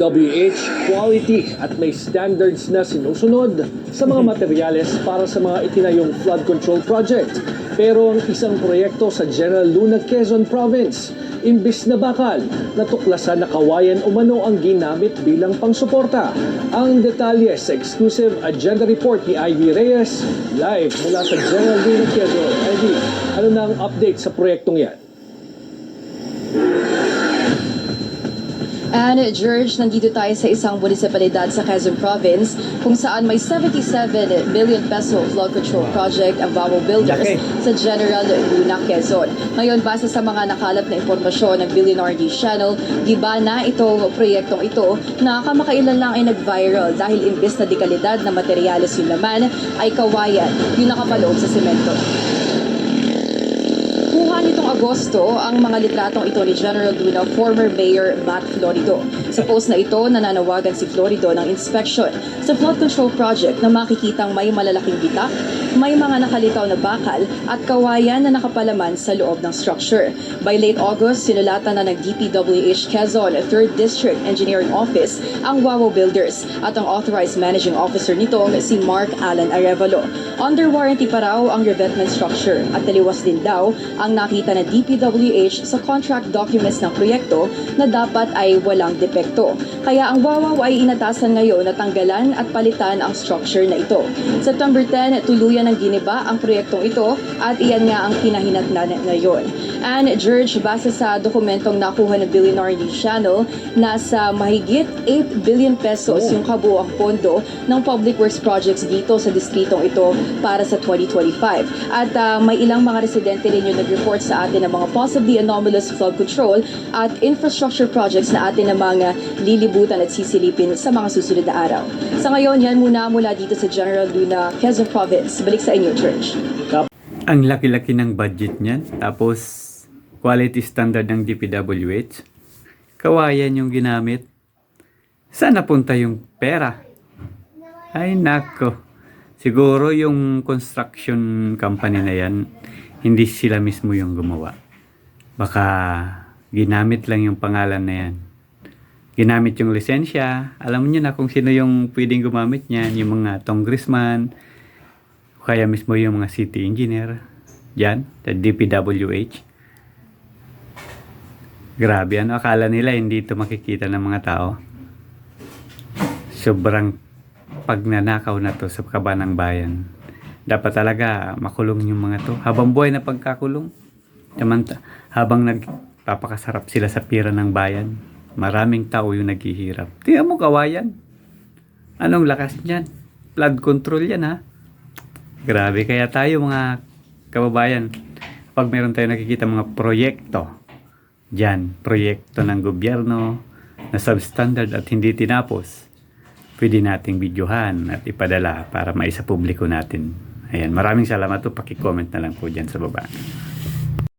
WH quality at may standards na sinusunod sa mga materyales para sa mga itinayong flood control project. Pero ang isang proyekto sa General Luna, Quezon Province, imbis na bakal, natuklasan na kawayan umano ang ginamit bilang pangsuporta. Ang detalye sa exclusive agenda report ni Ivy Reyes, live mula sa General Luna, Quezon. Ivy, ano na ang update sa proyektong yan? And George, nandito tayo sa isang munisipalidad sa Quezon Province kung saan may 77 million peso flood control project ang Vamo Builders Laki. sa General Luna, Quezon. Ngayon, base sa mga nakalap na impormasyon ng Billionaire News Channel, giba na itong proyektong ito na kamakailan lang ay nag-viral dahil imbes na dekalidad na materyales yung laman ay kawayan yung nakapaloob sa semento. Kuha nitong Agosto ang mga litratong ito ni General Luna former Mayor Matt Florido. Sa post na ito, nananawagan si Florido ng inspection sa flood control project na makikitang may malalaking bitak, may mga nakalitaw na bakal at kawayan na nakapalaman sa loob ng structure. By late August, sinulatan na ng DPWH Quezon 3rd District Engineering Office ang Wawo Builders at ang authorized managing officer nitong si Mark Allen Arevalo. Under warranty pa raw ang revetment structure at taliwas din daw ang nakita na DPWH sa contract documents ng proyekto na dapat ay walang depekto. Kaya ang Wawaw ay inatasan ngayon na tanggalan at palitan ang structure na ito. September 10, tuluyan ng giniba ang proyektong ito at iyan nga ang kinahinatnan ngayon. And George, base sa dokumentong nakuha ng Billionaire News Channel, nasa mahigit 8 billion pesos yung kabuang pondo ng public works projects dito sa distritong ito para sa 2025. At ah, may ilang mga residente rin yung nag-report sa atin ng mga possibly anomalous flood control at infrastructure projects na atin na mga lilibutan at sisilipin sa mga susunod na araw. Sa ngayon, yan muna mula dito sa General Luna, Quezon Province. Balik sa inyo, Church. Ang laki-laki ng budget niyan. Tapos, quality standard ng DPWH. Kawayan yung ginamit. Saan napunta yung pera? Ay, nako. Siguro yung construction company na yan, hindi sila mismo yung gumawa. Baka ginamit lang yung pangalan na yan. Ginamit yung lisensya. Alam niyo na kung sino yung pwedeng gumamit niyan. Yung mga congressman, kaya mismo yung mga city engineer dyan, sa DPWH. Grabe, ano akala nila hindi ito makikita ng mga tao? Sobrang pagnanakaw na to sa kabanang bayan. Dapat talaga makulong yung mga to. Habang buhay na pagkakulong. Samanta, habang nagpapakasarap sila sa pira ng bayan, maraming tao yung naghihirap. Tingnan mo kawayan. Anong lakas niyan? Flood control yan ha. Grabe, kaya tayo mga kababayan, pag meron tayo nakikita mga proyekto, dyan, proyekto ng gobyerno na substandard at hindi tinapos, pwede nating videohan at ipadala para maisa publiko natin. Ayan, maraming salamat po. Paki-comment na lang po dyan sa baba.